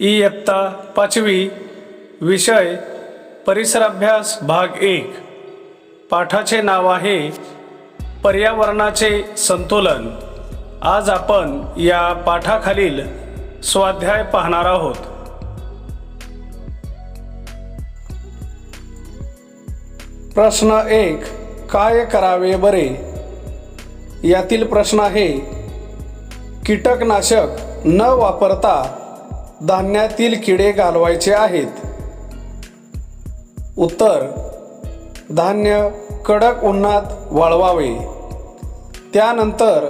इयत्ता पाचवी विषय परिसराभ्यास भाग एक. पाठाचे नाव आहे पर्यावरणाचे संतुलन. आज आपण या पाठाखालील स्वाध्याय पाहणार आहोत. प्रश्न एक काय करावे बरे? यातील प्रश्न आहे कीटकनाशक न वापरता धान्यातील किडे घालवायचे आहेत. उत्तर धान्य कडक उन्हात वाळवावे. त्यानंतर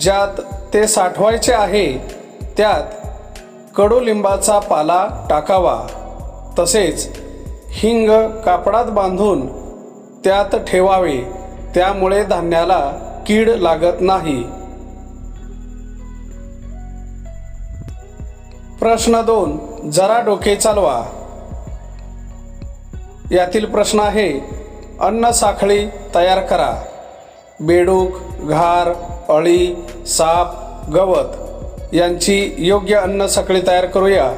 ज्यात ते साठवायचे आहे त्यात कडुलिंबाचा पाला टाकावा. तसेच हिंग कापडात बांधून त्यात ठेवावे. त्यामुळे धान्याला कीड लागत नाही. प्रश्न दोन जरा डोके चालवा. यातील प्रश्न आहे अन्न साखळी तयार करा. बेडूक घार अळी साप गवत यांची योग्य अन्न साखळी तयार करूया.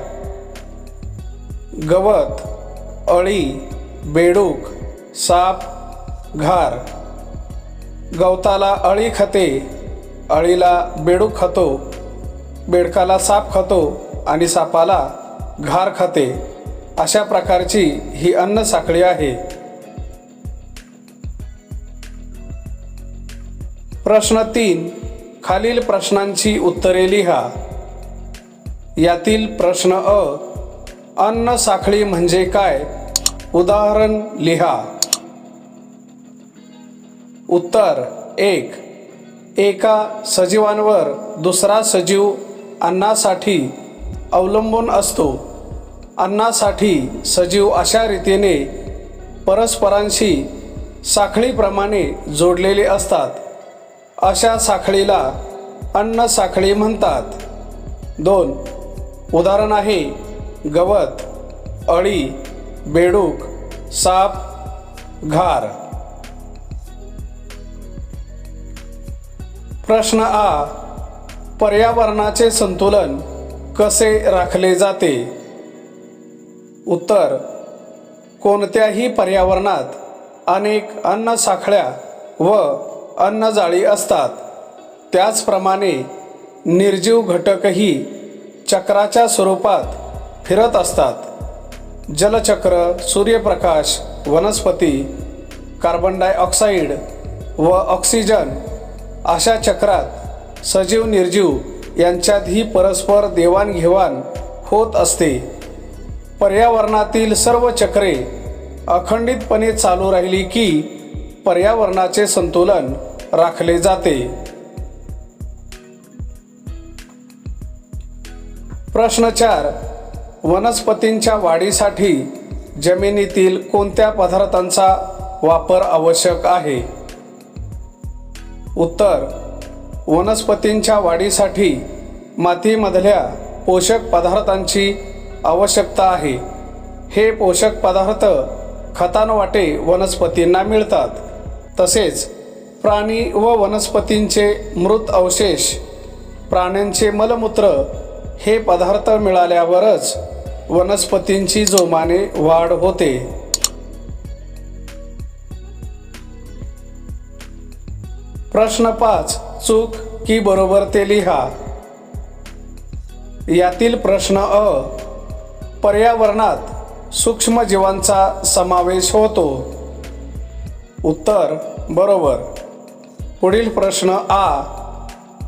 गवत अळी बेडूक साप घार गवताला अळी खाते अळीला बेडूक खातो बेडकाला साप खातो आणि सापाला घार खाते अशा प्रकारची ही अन्न साखळी आहे. प्रश्न तीन खालील प्रश्नांची उत्तरे लिहा. यातील प्रश्न अ अन्न साखळी म्हणजे काय? उदाहरण लिहा. उत्तर एक. एका सजीवांवर दुसरा सजीव अन्नासाठी अवलंबून असतो. अन्नासाठी सजीव अशा रीतीने परस्परांशी साखळीप्रमाणे जोडलेले असतात. अशा साखळीला अन्न साखळी म्हणतात. दोन. उदाहरण आहे. गवत अळी बेडूक साप घार. प्रश्न आ पर्यावरणाचे संतुलन कसे राखले जाते? उत्तर कोणत्याही पर्यावरणात अनेक अन्न साखळ्या व अन्नजाळी असतात. त्याचप्रमाणे निर्जीव घटकही चक्राच्या स्वरूपात फिरत असतात. जलचक्र सूर्यप्रकाश वनस्पती कार्बन डायऑक्साईड व ऑक्सिजन अशा चक्रात सजीव निर्जीव यांच्यातही परस्पर देवाणघेवाण होत असते. पर्यावरणातील सर्व चक्रे अखंडितपणे चालू राहिली की पर्यावरणाचे संतुलन राखले जाते. प्रश्न चार. वनस्पतींच्या वाढीसाठी जमिनीतील कोणत्या पदार्थांचा वापर आवश्यक आहे? उत्तर. वनस्पतींच्या वाढीसाठी मातीमधल्या पोषक पदार्थांची आवश्यकता आहे. हे पोषक पदार्थ खतांवाटे वनस्पतींना मिळतात. तसेच प्राणी व वनस्पतींचे मृत अवशेष प्राण्यांचे मलमूत्र हे पदार्थ मिळाल्यावरच वनस्पतींची जोमाने वाढ होते. प्रश्न पाच चूक की बरोबर ते लिहा. यातील प्रश्न अ पर्यावरणात सूक्ष्मजीवांचा समावेश होतो. उत्तर बरोबर. पुढील प्रश्न आ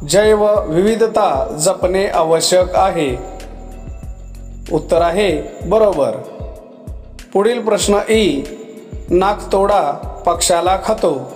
जैव विविधता जपणे आवश्यक आहे. उत्तर आहे बरोबर. पुढील प्रश्न ई नाकतोडा पक्षाला खातो.